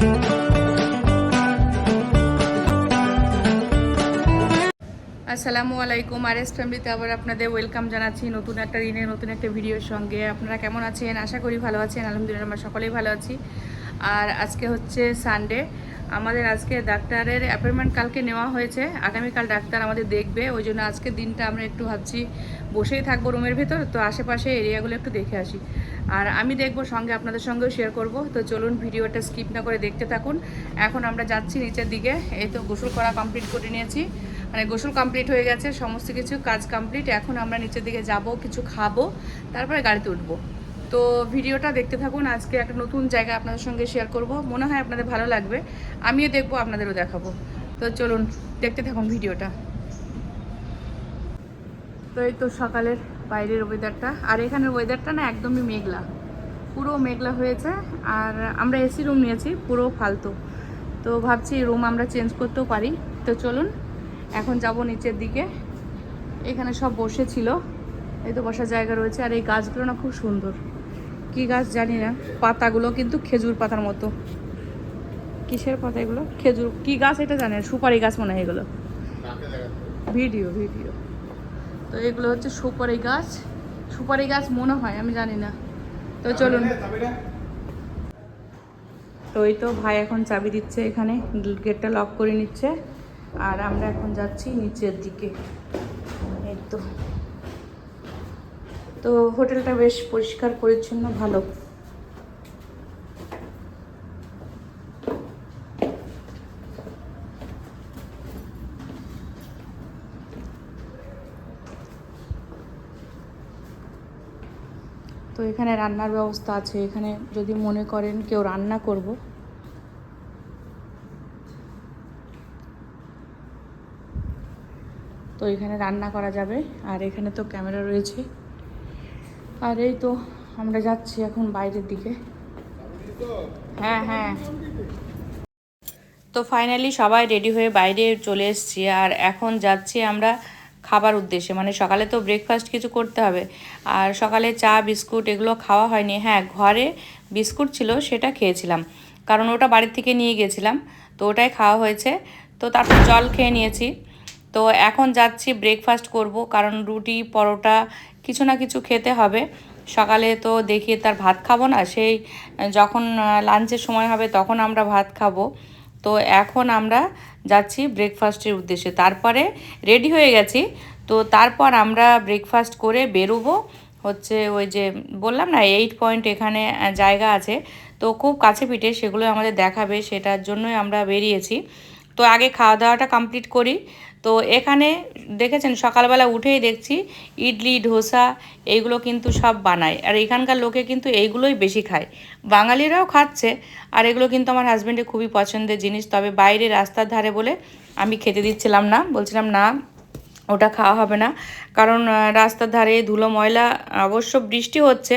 আসসালামু আলাইকুম আর এস ফ্যামিলিতে আবার আপনাদের ওয়েলকাম জানাচ্ছি নতুন একটা দিনে, নতুন একটা ভিডিওর সঙ্গে। আপনারা কেমন আছেন? আশা করি ভালো আছেন। আলহামদুলিল্লাহ, আমরা সকলেই ভালো আছি। আর আজকে হচ্ছে সানডে আমাদের আজকে ডাক্তারের অ্যাপয়েন্টমেন্ট কালকে নেওয়া হয়েছে। আগামীকাল ডাক্তার আমাদের দেখবে। ওই জন্য আজকের দিনটা আমরা একটু ভাবছি, বসেই থাকব রুমের ভেতর। তো আশেপাশে এরিয়াগুলো একটু দেখে আসি। আর আমি দেখব সঙ্গে আপনাদের সঙ্গেও শেয়ার করব। তো চলুন ভিডিওটা স্কিপ না করে দেখতে থাকুন। এখন আমরা যাচ্ছি নিচের দিকে। এই তো গোসল করা কমপ্লিট করে নিয়েছি। মানে গোসল কমপ্লিট হয়ে গেছে, সমস্ত কিছু কাজ কমপ্লিট এখন আমরা নিচের দিকে যাব, কিছু খাব, তারপরে গাড়িতে উঠবো। তো ভিডিওটা দেখতে থাকুন। আজকে একটা নতুন জায়গা আপনাদের সঙ্গে শেয়ার করব। মনে হয় আপনাদের ভালো লাগবে। আমিও দেখব, আপনাদেরও দেখাবো। তো চলুন দেখতে থাকুন ভিডিওটা। তো এই তো সকালের বাইরের ওয়েদারটা আর এখানের ওয়েদারটা না একদমই মেঘলা। পুরো মেঘলা হয়েছে। আর আমরা এসি রুম নিয়েছি পুরো ফালতু। তো ভাবছি রুম আমরা চেঞ্জ করতেও পারি। তো চলুন এখন যাব নিচের দিকে। এখানে সব বসেছিল। এই তো বসার জায়গা রয়েছে। আর এই গাছগুলো না খুব সুন্দর। কি গাছ জানি না। পাতাগুলো কিন্তু খেজুর পাতার মতো। কিসের পাতা এগুলো? খেজুর কি গাছ এটা জানে সুপারি গাছ মনে হয় এগুলো। Video video. তো এগুলো হচ্ছে সুপারি গাছ। সুপারি গাছ মনে হয়, আমি জানি না। তো চলুন। তো এই তো ভাই এখন চাবি দিচ্ছে এখানে, গেটটা লক করে নিচ্ছে। আর আমরা এখন যাচ্ছি নিচের দিকে। এই তো। তো হোটেলটা বেশ পরিষ্কার, পরিচ্ছন্ন, ভালো। তো এখানে রান্নার ব্যবস্থা আছে। এখানে যদি মনে করেন কেউ রান্না করব। তো এখানে রান্না করা যাবে। আর এখানে তো ক্যামেরা রয়েছে। আর এই তো আমরা যাচ্ছি এখন বাইরের দিকে। হ্যাঁ হ্যাঁ। তো ফাইনালি সবাই রেডি হয়ে বাইরে চলে এসেছি। আর এখন যাচ্ছি আমরা খাবার উদ্দেশ্যে মানে সকালে তো ব্রেকফাস্ট কিছু করতে হবে। আর সকালে চা, বিস্কুট এগুলো খাওয়া হয়নি। হ্যাঁ ঘরে বিস্কুট ছিল, সেটা খেয়েছিলাম। কারণ ওটা বাড়ির থেকে নিয়ে গেছিলাম, তো ওটাই খাওয়া হয়েছে। তো তারপর জল খেয়ে নিয়েছি। তো এখন যাচ্ছি ব্রেকফাস্ট করব, কারণ রুটি, পরোটা কিছু না কিছু খেতে হবে। সকালে তো দেখি তার ভাত খাব না, সেই যখন লাঞ্চের সময় হবে তখন আমরা ভাত খাব। তো এখন আমরা যাচ্ছি ব্রেকফাস্টের উদ্দেশ্যে। তারপরে রেডি হয়ে গেছি। তো তারপর আমরা ব্রেকফাস্ট করে বেরোবো হচ্ছে ওই যে বললাম না এইট পয়েন্ট এখানে জায়গা আছে। তো খুব কাছে পিঠে সেগুলো আমাদের দেখাবে, সেটার জন্যই আমরা বেরিয়েছি। তো আগে খাওয়া দাওয়াটা কমপ্লিট করি। তো এখানে দেখেছেন সকালবেলা উঠেই দেখছি ইডলি, ধোসা এইগুলো কিন্তু সব বানায়। আর এখানকার লোকে কিন্তু এইগুলোই বেশি খায়। বাঙালিরাও খাচ্ছে, আর এগুলো কিন্তু আমার হাজব্যান্ডের খুবই পছন্দের জিনিস। তবে বাইরে রাস্তার ধারে বলে আমি খেতে দিচ্ছিলাম না। বলছিলাম, না, ওটা খাওয়া হবে না। কারণ রাস্তার ধারে ধুলো ময়লা, অবশ্য বৃষ্টি হচ্ছে,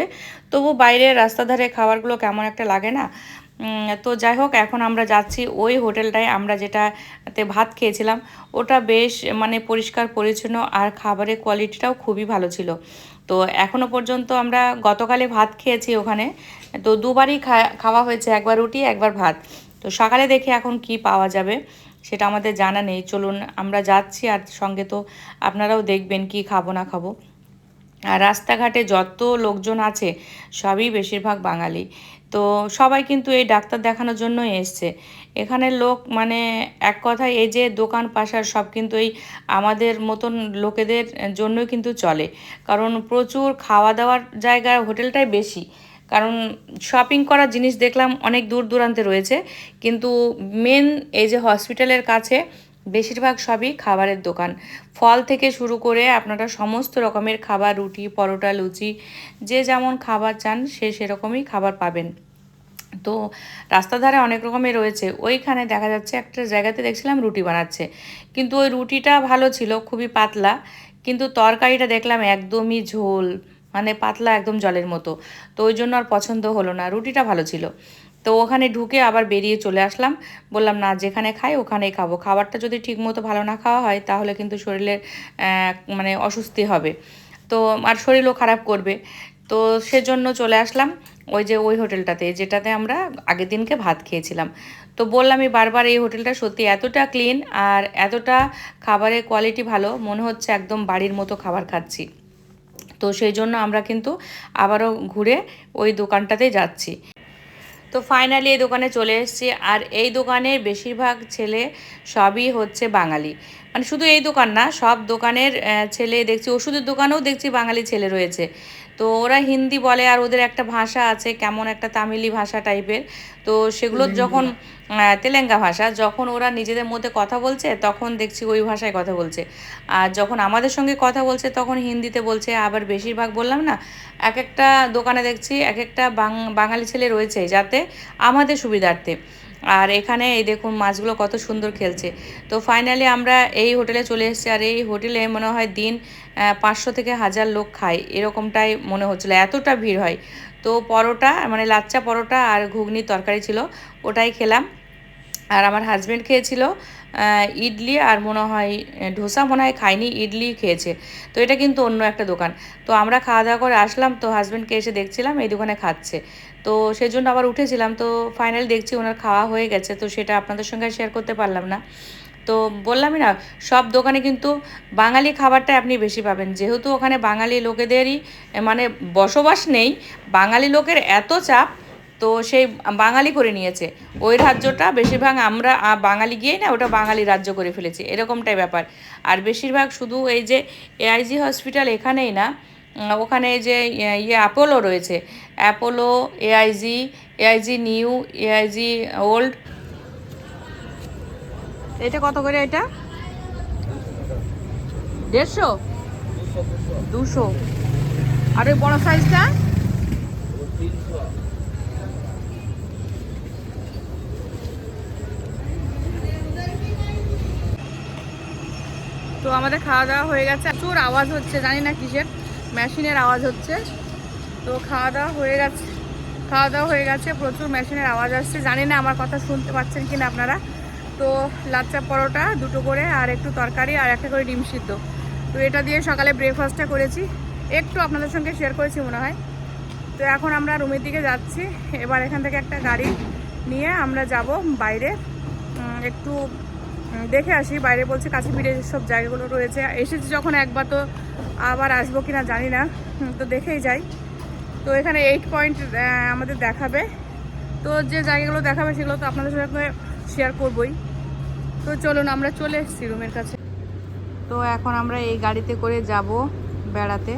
তবু বাইরে রাস্তার ধারে খাবারগুলো কেমন একটা লাগে না। তো যাই হোক, এখন আমরা যাচ্ছি ওই হোটেলটায়। আমরা যেটাতে ভাত খেয়েছিলাম, ওটা বেশ মানে পরিষ্কার, পরিচ্ছন্ন আর খাবারের কোয়ালিটিটাও খুবই ভালো ছিল। তো এখনও পর্যন্ত আমরা গতকালে ভাত খেয়েছি ওখানে। তো দুবারই খাওয়া হয়েছে, একবার রুটি, একবার ভাত। তো সকালে দেখি এখন কি পাওয়া যাবে, সেটা আমাদের জানা নেই। চলুন, আমরা যাচ্ছি আর সঙ্গে তো আপনারাও দেখবেন কি খাব, না খাব। আর রাস্তাঘাটে যত লোকজন আছে, সবই বেশিরভাগ বাঙালি। তো সবাই কিন্তু এই ডাক্তার দেখানোর জন্যই এসছে। এখানে লোক মানে এক কথায় এই যে দোকান, পাশার সব কিন্তু এই আমাদের মতন লোকেদের জন্যই কিন্তু চলে। কারণ প্রচুর খাওয়া দাওয়ার জায়গা হোটেলটাই বেশি। কারণ শপিং করার জিনিস দেখলাম অনেক দূর দূরান্তে রয়েছে। কিন্তু মেন এই যে হসপিটালের কাছে বেশিরভাগ সবই খাবারের দোকান। ফল থেকে শুরু করে আপনারা সমস্ত রকমের খাবার, রুটি, পরোটা, লুচি, যে যেমন খাবার চান সে সেরকমই খাবার পাবেন। তো রাস্তার ধারে অনেক রকমের রয়েছে। ওইখানে দেখা যাচ্ছে একটা জায়গাতে দেখছিলাম রুটি বানাচ্ছে। কিন্তু ওই রুটিটা ভালো ছিল, খুবই পাতলা। কিন্তু তরকারিটা দেখলাম একদমই ঝোল মানে পাতলা একদম জলের মতো। তো ওই জন্য আর পছন্দ হলো না। রুটিটা ভালো ছিল। তো ওখানে ঢুকে আবার বেরিয়ে চলে আসলাম। বললাম, না, যেখানে খাই ওখানেই খাব। খাবারটা যদি ঠিকমতো ভালো না খাওয়া হয় তাহলে কিন্তু শরীরের মানে অস্বস্তি হবে। তো আর শরীরও খারাপ করবে। তো সেজন্য চলে আসলাম ওই যে ওই হোটেলটাতে, যেটাতে আমরা আগের দিনকে ভাত খেয়েছিলাম। তো বললামই বারবার এই হোটেলটা সত্যি এতটা ক্লিন আর এতটা খাবারের কোয়ালিটি ভালো, মনে হচ্ছে একদম বাড়ির মতো খাবার খাচ্ছি। তো সেই জন্য আমরা কিন্তু আবারও ঘুরে ওই দোকানটাতেই যাচ্ছি। তো ফাইনালি এই দোকানে চলে এসেছি। আর এই দোকানের বেশিরভাগ ছেলে সবই হচ্ছে বাঙালি। মানে শুধু এই দোকান না, সব দোকানের ছেলে দেখছি, ওষুধের দোকানেও দেখছি বাঙালি ছেলে রয়েছে। তো ওরা হিন্দি বলে আর ওদের একটা ভাষা আছে কেমন একটা তামিলি ভাষা টাইপের। তো সেগুলো যখন তেলেঙ্গা ভাষা যখন ওরা নিজেদের মধ্যে কথা বলছে তখন দেখছি ওই ভাষায় কথা বলছে। আর যখন আমাদের সঙ্গে কথা বলছে তখন হিন্দিতে বলছে। আবার বেশিরভাগ বললাম না এক একটা দোকানে দেখছি এক একটা বাং- বাঙালি ছেলে রয়েছে যাতে আমাদের সুবিধার্থে। আর এখানে এই দেখুন মাছগুলো কত সুন্দর খেলছে। তো ফাইনালি আমরা এই হোটেলে চলে এসেছি। আর এই হোটেলে মনে হয় দিন পাঁচশো থেকে হাজার লোক খায়, এরকমটাই মনে হচ্ছিল, এতটা ভিড় হয়। তো পরোটা মানে লাচ্চা পরোটা আর ঘুগনির তরকারি ছিল, ওটাই খেলাম। আর আমার হাজব্যান্ড খেয়েছিল ইডলি আর মনে হয়, ধোসা মনে হয় খায়নি, ইডলি খেয়েছে। তো এটা কিন্তু অন্য একটা দোকান। তো আমরা খাওয়া দাওয়া করে আসলাম, তো হাজব্যান্ডকে এসে দেখছিলাম, এই দোকানে খাচ্ছে। তো সেই জন্য আবার উঠেছিলাম, তো ফাইনাল দেখছি ওনার খাওয়া হয়ে গেছে, তো সেটা আপনাদের সঙ্গে শেয়ার করতে পারলাম না। তো বললামই না, সব দোকানে কিন্তু বাঙালি খাবারটা আপনি বেশি পাবেন। যেহেতু ওখানে বাঙালি লোকেদেরই মানে বসবাস নেই, বাঙালি লোকের এত চাপ, তো সেই বাঙালি করে নিয়েছে। ওই রাজ্যটা বেশিরভাগ আমরা বাঙালি গিয়েই না ওটা বাঙালি রাজ্য করে ফেলেছি, এরকমটাই ব্যাপার। আর বেশিরভাগ শুধু এই যে এআইজি হসপিটাল এখানেই না ওখানে যে ইয়ে অ্যাপোলো রয়েছে। Apollo AIG AIG new AIG old এটা কত করে এটা? দেড়শো? দুশো। আর ওই বড় সাইজটা? তো আমাদের খাওয়া দাওয়া হয়ে গেছে। প্রচুর আওয়াজ হচ্ছে, জানি না কিসের। মেশিনের আওয়াজ হচ্ছে। তো খাওয়া দাওয়া হয়ে গেছে। খাওয়া দাওয়া হয়ে গেছে, প্রচুর মেশিনের আওয়াজ আসছে। জানি না আমার কথা শুনতে পাচ্ছেন কিনা আপনারা। তো লাচ্চা পরোটা, দুটো করে, আর একটু তরকারি, আর একটা করে ডিম সিদ্ধ। তো এটা দিয়ে সকালে ব্রেকফাস্টটা করেছি। একটু আপনাদের সঙ্গে শেয়ার করেছি মনে হয়। তো এখন আমরা রুমের দিকে যাচ্ছি। এবার এখান থেকে একটা গাড়ি নিয়ে আমরা যাব বাইরে। একটু দেখে আসি। বাইরে বলছে কাছে ফিরে সব জায়গাগুলো রয়েছে। এসেছি যখন একবার তো আবার আসব কি না জানি না। তো দেখেই যাই। তো এখানে এইট পয়েন্ট আমাদের দেখাবে। তো যে জায়গাগুলো দেখাবে সেগুলো তো আপনাদের সঙ্গে শেয়ার করবই। তো চলুন, আমরা চলে এসেছি রুমের কাছে। তো এখন আমরা এই গাড়িতে করে যাব বেড়াতে।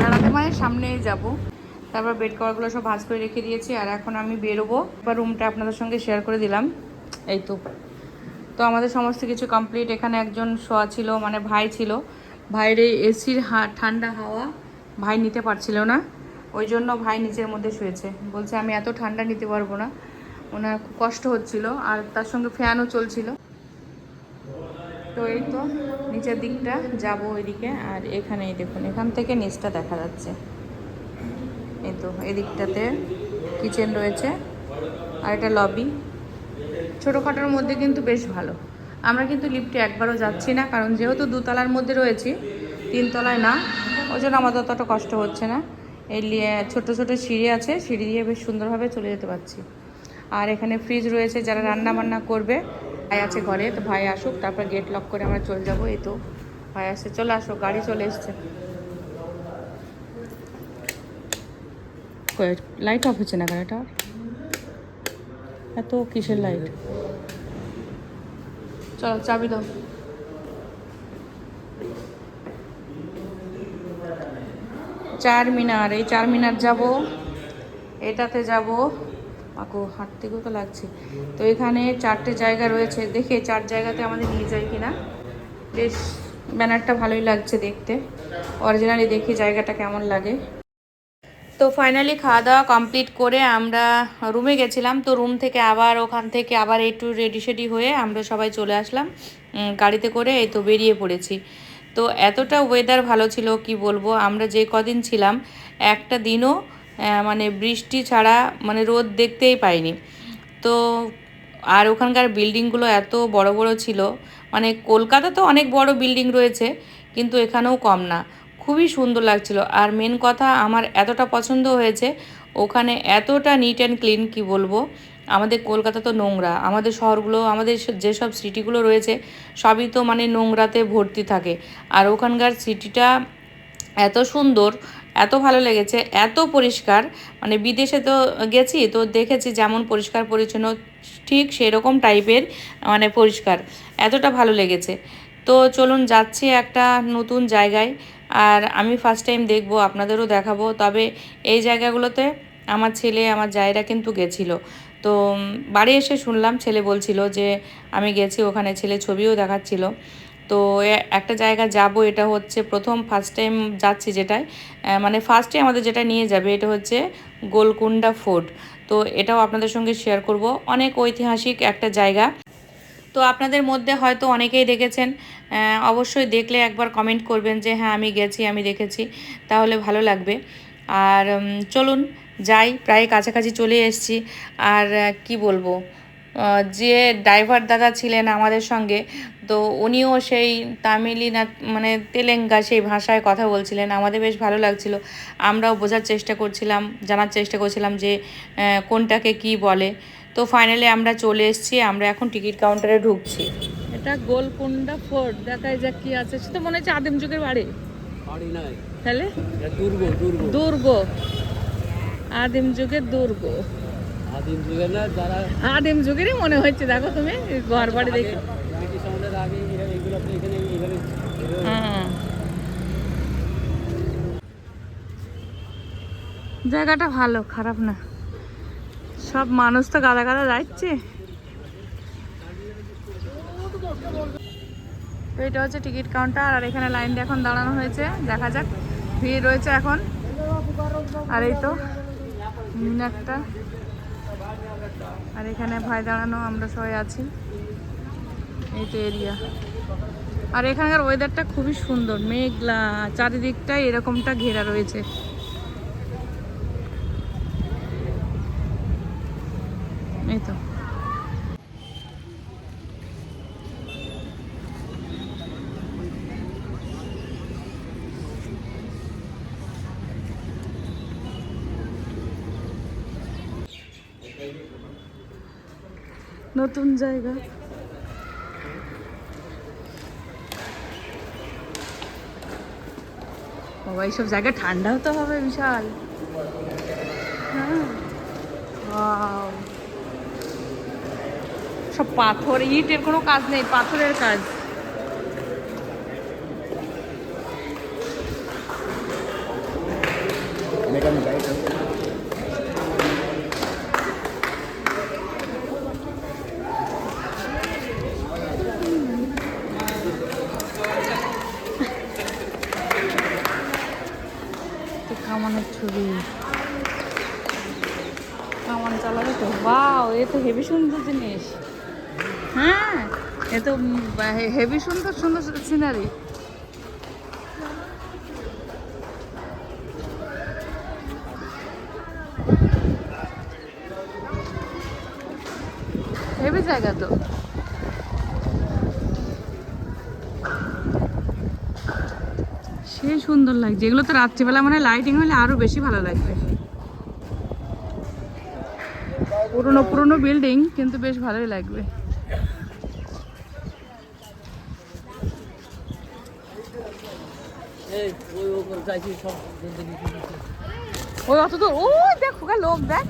বেড়াতে মানে সামনেই যাব। তারপর বেড কভারগুলো সব ভাঁজ করে রেখে দিয়েছি, আর এখন আমি বেরোবো। বা রুমটা আপনাদের সঙ্গে শেয়ার করে দিলাম। এই তো। তো আমাদের সমস্ত কিছু কমপ্লিট এখানে একজন শোয়া ছিল মানে ভাই ছিল। ভাইয়ের এই এসির ঠান্ডা হাওয়া। ভাই নিতে পারছিল না। ওই জন্য ভাই নিচের মধ্যে শুয়েছে। বলছে, আমি এত ঠান্ডা নিতে পারব না। ওনার খুব কষ্ট হচ্ছিল আর তার সঙ্গে ফ্যানও চলছিল। তো এই তো নিচের দিকটা, যাব ওইদিকে। আর এখানেই দেখুন, এখান থেকে নিচটা দেখা যাচ্ছে। এই তো, এদিকটাতে কিচেন রয়েছে আর এটা লবি। ছোটোখাটোর মধ্যে কিন্তু বেশ ভালো। আমরা কিন্তু লিফটে একবারও যাচ্ছি না, কারণ যেহেতু দুতলার মধ্যে রয়েছি, তিনতলায় না, ওই জন্য আমাদের অতটা কষ্ট হচ্ছে না। এই ছোট ছোট সিঁড়ি আছে, সিঁড়ি দিয়ে বেশ সুন্দরভাবে চলে যেতে পারছি। আর এখানে ফ্রিজ রয়েছে, যারা রান্না বান্না করবে, ভাই আছে ঘরে, তো ভাই আসুক, তারপর গেট লক করে আমরা চলে যাব। এই তো, ভাই আসছে, চলে আসো, গাড়ি চলে এসছে। লাইট অফ হচ্ছে না গাড়িটা এত কিসের লাইট চলো, চাবি দাও। চার মিনার এই চার মিনার যাব, এটাতে যাব। আকো, হাঁটতে তো লাগছে? তো এখানে চারটে জায়গা রয়েছে। দেখে চার জায়গাতে আমাদের নিয়ে যায় কিনা। বেশ, ব্যানারটা ভালোই লাগছে দেখতে। অরিজিনালি দেখি জায়গাটা কেমন লাগে। তো ফাইনালি খাওয়া দাওয়া কমপ্লিট করে আমরা রুমে গেছিলাম। তো রুম থেকে আবার, ওখান থেকে আবার একটু রেডি সেডি হয়ে আমরা সবাই চলে আসলাম। গাড়িতে করে এই তো বেরিয়ে পড়েছি। তো এতটা ওয়েদার ভালো ছিল, কি বলব? আমরা যে কদিন ছিলাম, একটা দিনও মানে বৃষ্টি ছাড়া মানে রোদ দেখতেই পাইনি। তো আর ওখানকার বিল্ডিংগুলো এত বড় বড় ছিল মানে কলকাতা তো অনেক বড় বিল্ডিং রয়েছে, কিন্তু এখানেও কম না। খুবই সুন্দর লাগছিল। আর মেন কথা, আমার এতটা পছন্দ হয়েছে, ওখানে এতটা নিট অ্যান্ড ক্লিন কি বলব? আমাদের কলকাতা তো নোংরা, আমাদের শহরগুলো, আমাদের যেসব সিটিগুলো রয়েছে, সবই তো মানে নোংরাতে ভর্তি থাকে। আর ওখানকার সিটিটা এত সুন্দর, এত ভালো লেগেছে, এত পরিষ্কার মানে বিদেশে তো গেছি, তো দেখেছি যেমন পরিষ্কার পরিচ্ছন্ন, ঠিক সেরকম টাইপের মানে পরিষ্কার, এতটা ভালো লেগেছে। তো চলুন যাচ্ছি একটা নতুন জায়গায়, আর আমি ফার্স্ট টাইম দেখব, আপনাদেরও দেখাবো, তবে এই জায়গাগুলোতে আমার ছেলে, আমার জায়রা কিন্তু গেছিল। তো বাড়ি এসে শুনলাম, ছেলে বলছিল যে আমি গেছি, ওখানে ছেলে ছবিও দেখাচ্ছিল। তো একটা জায়গা যাব, এটা হচ্ছে প্রথম ফার্স্ট টাইম যাচ্ছি যেটায়। মানে ফার্স্টে আমাদের যেটা নিয়ে যাবে, এটা হচ্ছে গোলকুন্ডা ফোর্ট তো এটাও আপনাদের সঙ্গে শেয়ার করব। অনেক ঐতিহাসিক একটা জায়গা। তো আপনাদের মধ্যে হয়তো অনেকেই দেখেছেন। অবশ্যই দেখলে একবার কমেন্ট করবেন যে হ্যাঁ আমি গেছি, আমি দেখেছি। তাহলে ভালো লাগবে। আর চলুন যাই প্রায় কাছাকাছি চলে এসেছি। আর কি বলব? যে ড্রাইভার দাদা ছিলেন আমাদের সঙ্গে তো উনিও সেই তামিলি না মানে তেলেঙ্গা সেই ভাষায় কথা বলছিলেন। আমাদের বেশ ভালো লাগছিল। আমরাও বোঝার চেষ্টা করছিলাম জানার চেষ্টা করছিলাম যে কোনটাকে কি বলে। তো ফাইনালি আমরা চলে এসেছি আমরা এখন টিকিট কাউন্টারে ঢুকছি। এটা গোলকুন্ডা ফোর্ট দেখায় যাক কি আছে। সে তো মনে হচ্ছে আদিম যুগের বাড়ি। বাড়ি নাই। তাহলে? দুর্গ দুর্গ। দুর্গ। আদিম যুগের দুর্গ। আদিম যুগের না যারা আদিম যুগেরই মনে হচ্ছে দেখো তুমি ঘর বাড়ি দেখে। হুম। জায়গাটা ভালো খারাপ না। সব মানুষ তো গাদা গাদা যাচ্ছে। এটা হচ্ছে টিকিট কাউন্টার আর এখানে লাইন দিয়ে এখন দাঁড়ানো হয়েছে। দেখা যাক ভিড় রয়েছে এখন। আর এই তো মিনারটা আর এখানে ভাই দাঁড়ানো, আমরা সবাই আছি। এই তো এরিয়া আর এখানকার ওয়েদারটা খুবই সুন্দর, মেঘলা, চারিদিকটাই এরকমটা ঘেরা রয়েছে এই তো নতুন জায়গা। বাবা, এইসব জায়গায় ঠান্ডাও তো হবে বিশাল। হ্যাঁ। সব পাথর, ইটের কোনো কাজ নেই, পাথরের কাজ তো কামানের ছবি। কামান চালাবে তো? বাও এ তো হেভি সুন্দর জিনিস। হ্যাঁ এ তো হেভি সুন্দর সুন্দর সিনারি হেভি জায়গা তো সেই সুন্দর লাগছে এগুলো তো রাত্রিবেলা মানে লাইটিং হলে আরও বেশি ভালো লাগবে পুরনো পুরনো বিল্ডিং কিন্তু বেশ ভালোই লাগবে। ওই অত দূর ওই দেখ লোক দেখ।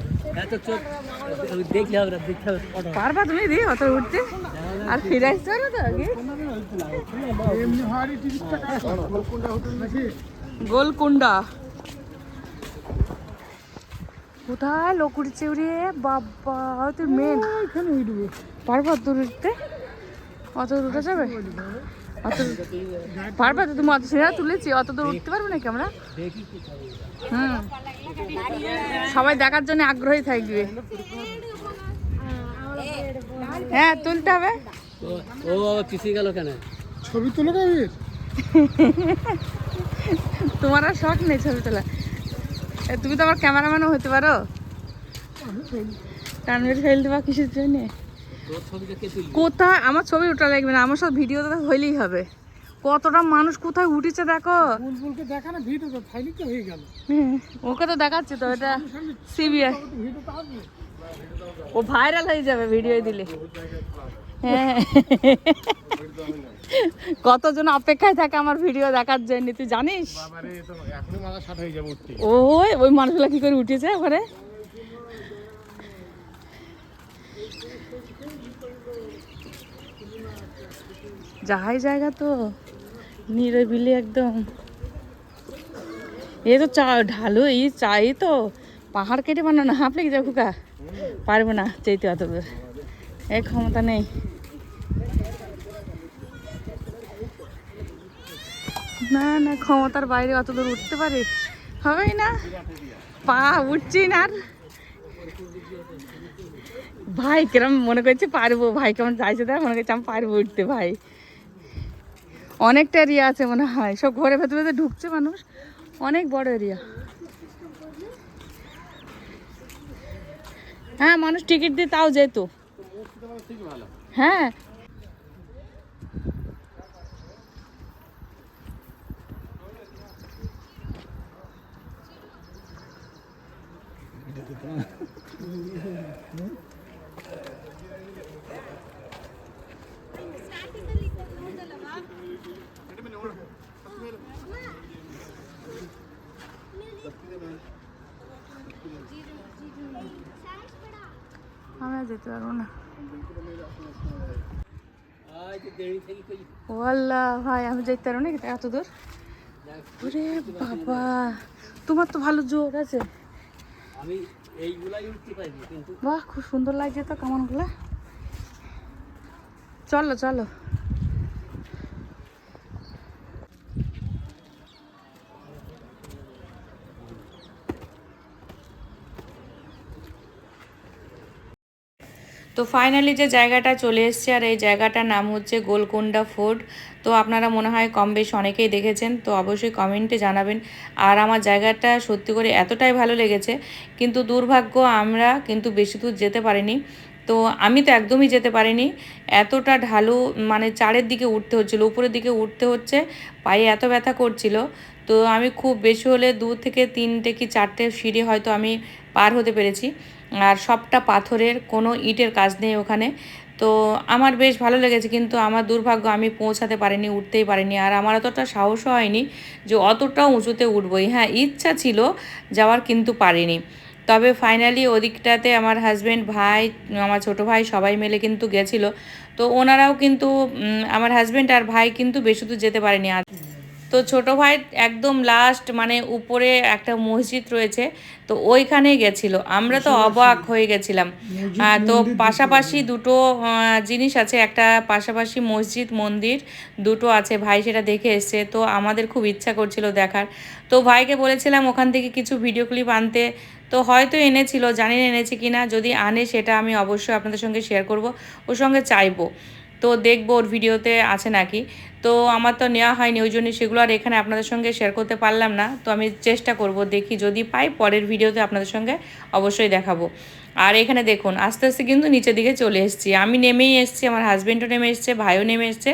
পারবা তুমি দি অত উঠতে। আর ফিরে তো আগে। গোলকুন্ডা কোথায় লোক উঠছে বাবা তুই মেন পারবা অত দূর উঠতে? অত দূর উঠে যাবে? অত পারবা তো তুমি অত সিনা তুলেছি অত দূর উঠতে পারবে নাকি আমরা? দেখি হুম। সবাই দেখার জন্য আগ্রহী থাকবে। হ্যাঁ তুলতে হবে। ও- ও আবার পিছিয়ে গেল কেন? ছবি তুলে দেবে? তোমার আর শখ নেই ছবি তোলা তুমি তো আমার ক্যামেরাম্যানও হতে পারো। টানবির ফেল দেবা কিসের জন্য? কোথায়? আমার ছবি ওটা লাগবে না আমার সব ভিডিও তো হইলেই হবে। কতটা মানুষ কোথায় উঠেছে দেখো। বুলবুলকে দেখা না ভিডিও ফাইলি তো হয়ে গেল। ওকে তো দেখাচ্ছে তো এটা সিবিআই ও ভাইরাল হয়ে যাবে ভিডিও দিলে। হ্যাঁ। কতজন অপেক্ষায় থাকে আমার ভিডিও দেখার জন্য তুই জানিস? ওই ওই মানুষগুলো কি করে উঠেছে ওখানে যাহাই জায়গা তো নিরবিলি একদম। এ তো চা ঢালু এই চাই তো। পাহাড় কেটে বানানো হাঁপলে কি যাব খোকা। পারব না চাইতে অত এই ক্ষমতা নেই। না না, ক্ষমতার বাইরে অত দূর উঠতে পারে। হবেই না। পা উঠছি না আর। ভাই, কিরম মনে করছে পারব। ভাই, কেমন চাইছে তাই মনে করছে আমি পারব উঠতে, ভাই। অনেকটা এরিয়া আছে মনে হয়। সব ঘরে ভেতরে ভেতরে ঢুকছে মানুষ। অনেক বড় এরিয়া। হ্যাঁ মানুষ টিকিট দিয়ে তাও যেত। হ্যাঁ আমি আর যেতে পারব না। আজ দেরি থেকে কই ও আল্লাহ ভাই, আমি যেতে পারব না এত দূর? ওরে বাবা, তোমার তো ভালো জোর আছে। বাহ খুব সুন্দর লাগছে তো কামানগুলা চলো চলো। তো ফাইনালি যে জায়গাটা চলে এসছে আর এই জায়গাটার নাম হচ্ছে গোলকুন্ডা ফোর্ট। তো আপনারা মনে হয় কম বেশ অনেকেই দেখেছেন, তো অবশ্যই কমেন্টে জানাবেন। আর আমার জায়গাটা সত্যি করে এতটাই ভালো লেগেছে, কিন্তু দুর্ভাগ্য আমরা কিন্তু বেশি দূর যেতে পারিনি। তো আমি তো একদমই যেতে পারিনি, এতটা ঢালু মানে চারের দিকে উঠতে হচ্ছিল, উপরের দিকে উঠতে হচ্ছে, পায়ে এত ব্যথা করছিল। তো আমি খুব বেশি হলে দু থেকে তিনটে কি চারটে সিঁড়ি হয়তো আমি পার হতে পেরেছি। আর সবটা পাথরের, কোনো ইটের কাজ নেই ওখানে। তো আমার বেশ ভালো লেগেছে, কিন্তু আমার দুর্ভাগ্য আমি পৌঁছাতে পারিনি, উঠতেই পারিনি। আর আমার অতটা সাহসও হয়নি যে অতটা উঁচুতে উঠবই। হ্যাঁ ইচ্ছা ছিল যাওয়ার, কিন্তু পারিনি। তবে ফাইনালি ওদিকটাতে আমার হাজব্যান্ড ভাই, আমার ছোট ভাই সবাই মিলে কিন্তু গেছিল। তো ওনারাও কিন্তু আমার হাজব্যান্ড আর ভাই কিন্তু বেশি দূর যেতে পারেনি। আর তো ছোট ভাই একদম লাস্ট মানে উপরে একটা মসজিদ রয়েছে তো ওইখানে গেছিল। আমরা তো অবাক হয়ে গেছিলাম। তো পাশাপাশি দুটো জিনিস আছে একটা পাশাপাশি মসজিদ মন্দির দুটো আছে। ভাই সেটা দেখে এসছে তো আমাদের খুব ইচ্ছা করছিল দেখার। তো ভাইকে বলেছিলাম ওখান থেকে কিছু ভিডিও ক্লিপ আনতে তো হয়তো এনেছিল জানি না এনেছে কি না যদি আনে সেটা আমি অবশ্যই আপনাদের সঙ্গে শেয়ার করব ওর সঙ্গে চাইব। তো দেখব ওর ভিডিওতে আছে নাকি। তো আমার তো নেওয়া হয়নি, ওই জন্য সেগুলো আর এখানে আপনাদের সঙ্গে শেয়ার করতে পারলাম না। তো আমি চেষ্টা করব, দেখি যদি পাই পরের ভিডিওতে আপনাদের সঙ্গে অবশ্যই দেখাবো। আর এখানে দেখুন, আস্তে আস্তে কিন্তু নিচের দিকে চলে এসেছি। আমি নেমেই এসেছি, আমার হাজব্যান্ডও নেমে এসছে, ভাইও নেমে এসছে,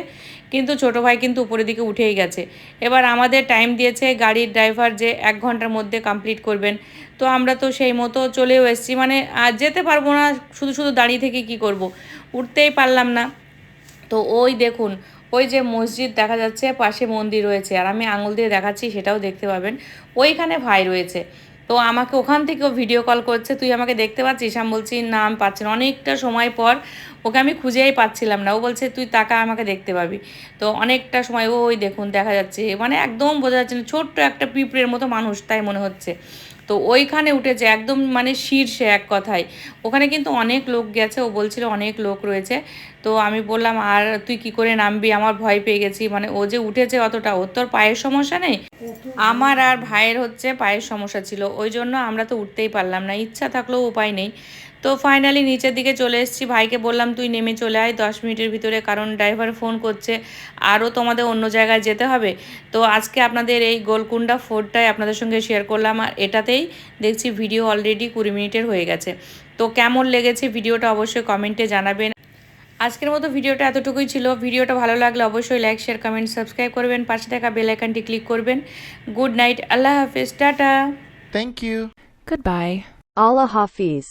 কিন্তু ছোট ভাই কিন্তু উপরের দিকে উঠেই গেছে। এবার আমাদের টাইম দিয়েছে গাড়ির ড্রাইভার যে এক ঘণ্টার মধ্যে কমপ্লিট করবেন। তো আমরা তো সেই মতো চলেও এসেছি মানে আর যেতে পারব না, শুধু শুধু দাঁড়িয়ে থেকে কি করব? উঠতেই পারলাম না। তো ওই দেখুন ওই যে মসজিদ দেখা যাচ্ছে, পাশে মন্দির রয়েছে। আর আমি আঙুল দিয়ে দেখাচ্ছি, সেটাও দেখতে পাবেন। ওইখানে ভাই রয়েছে। তো আমাকে ওখান থেকেও ভিডিও কল করছে। তুই আমাকে দেখতে পাচ্ছিস? আমি বলছি, না, আমি পাচ্ছি না। অনেকটা সময় পর ওকে আমি খুঁজেই পাচ্ছিলাম না। ও বলছে, তুই তাকা, আমাকে দেখতে পাবি। তো অনেকটা সময়, ওই দেখুন, দেখা যাচ্ছে। মানে একদম বোঝা যাচ্ছে না, ছোট্ট একটা পিঁপড়ের মতো মানুষ, তাই মনে হচ্ছে। তো ওইখানে উঠেছে একদম মানে শীর্ষে এক কথায়। ওখানে কিন্তু অনেক লোক গেছে, ও বলছিল অনেক লোক রয়েছে। তো আমি বললাম, আর তুই কি করে নামবি? আমার ভয় পেয়ে গেছি। মানে ও যে উঠেছে অতটা, ওর তোর পায়ের সমস্যা নেই। আমার আর ভাইয়ের হচ্ছে পায়ের সমস্যা ছিল। ওই জন্য আমরা তো উঠতেই পারলাম না। ইচ্ছা থাকলেও উপায় নেই। তো ফাইনালি নিচের দিকে চলে এসেছি। ভাইকে বললাম তুই নেমে চলে আয় দশ মিনিটের ভিতরে কারণ ড্রাইভার ফোন করছে। আরও তোমাদের অন্য জায়গায় যেতে হবে। তো আজকে আপনাদের এই গোলকুন্ডা ফোর্টটাই আপনাদের সঙ্গে শেয়ার করলাম। আর এটাতেই দেখছি ভিডিও অলরেডি কুড়ি মিনিটের হয়ে গেছে। তো কেমন লেগেছে ভিডিওটা অবশ্যই কমেন্টে জানাবেন। আজকের মতো ভিডিওটা এতটুকুই ছিল। ভিডিওটা ভালো লাগলে অবশ্যই লাইক শেয়ার কমেন্ট সাবস্ক্রাইব করবেন। পাশে থাকা বেল আইকনটি ক্লিক করবেন। গুড নাইট আল্লাহ হাফিজ tata. Thank you you. Bye Allah Hafiz.